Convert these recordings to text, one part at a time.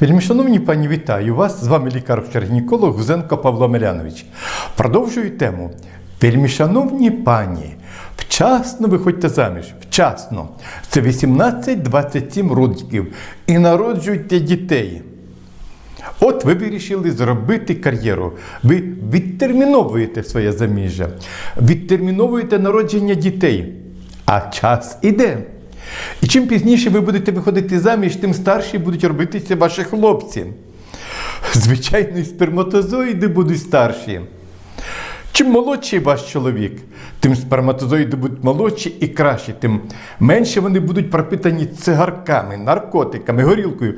Вельми шановні пані, вітаю вас. З вами лікар-гінеколог Гузенко Павло Милянович. Продовжую тему. Вельми шановні пані, вчасно виходьте заміж. Вчасно. Це 18-27 років. І народжуйте дітей. От ви вирішили зробити кар'єру. Ви відтерміновуєте своє заміжжя, відтерміновуєте народження дітей. А час іде. І чим пізніше ви будете виходити заміж, тим старші будуть робитися ваші хлопці. Звичайно, і сперматозоїди будуть старші. Чим молодший ваш чоловік, тим сперматозоїди будуть молодші і кращі, тим менше вони будуть пропитані цигарками, наркотиками, горілкою.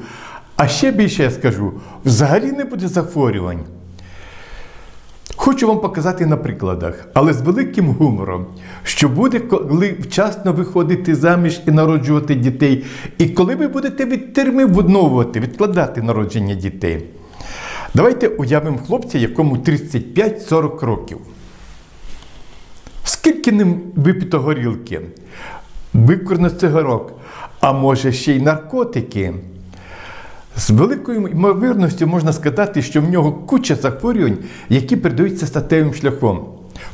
А ще більше я скажу, взагалі не буде захворювань. Хочу вам показати на прикладах, але з великим гумором, що буде, коли вчасно виходити заміж і народжувати дітей, і коли ви будете відтерміновувати, відкладати народження дітей. Давайте уявимо хлопця, якому 35-40 років. Скільки ним випито горілки, викурено цигарок, а може ще й наркотики. З великою ймовірністю можна сказати, що в нього куча захворювань, які передаються статевим шляхом,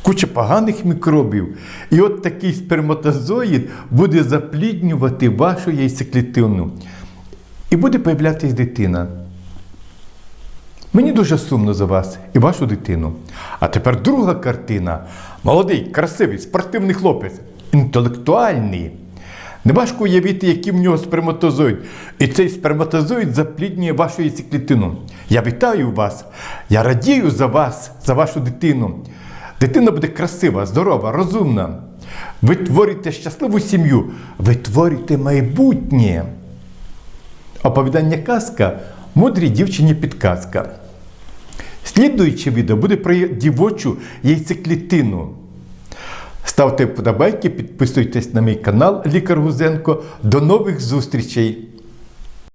куча поганих мікробів. І от такий сперматозоїд буде запліднювати вашу яйцеклітину. І буде появлятись дитина. Мені дуже сумно за вас і вашу дитину. А тепер друга картина. Молодий, красивий, спортивний хлопець, інтелектуальний. Неважко уявити, який в нього сперматозоїд. І цей сперматозоїд запліднює вашу яйцеклітину. Я вітаю вас. Я радію за вас, за вашу дитину. Дитина буде красива, здорова, розумна. Ви творите щасливу сім'ю, ви творите майбутнє. Оповідання казка мудрій дівчині підказка. Слідуюче відео буде про дівочу яйцеклітину. Ставте вподобайки, підписуйтесь на мій канал Лікар Гузенко. До нових зустрічей!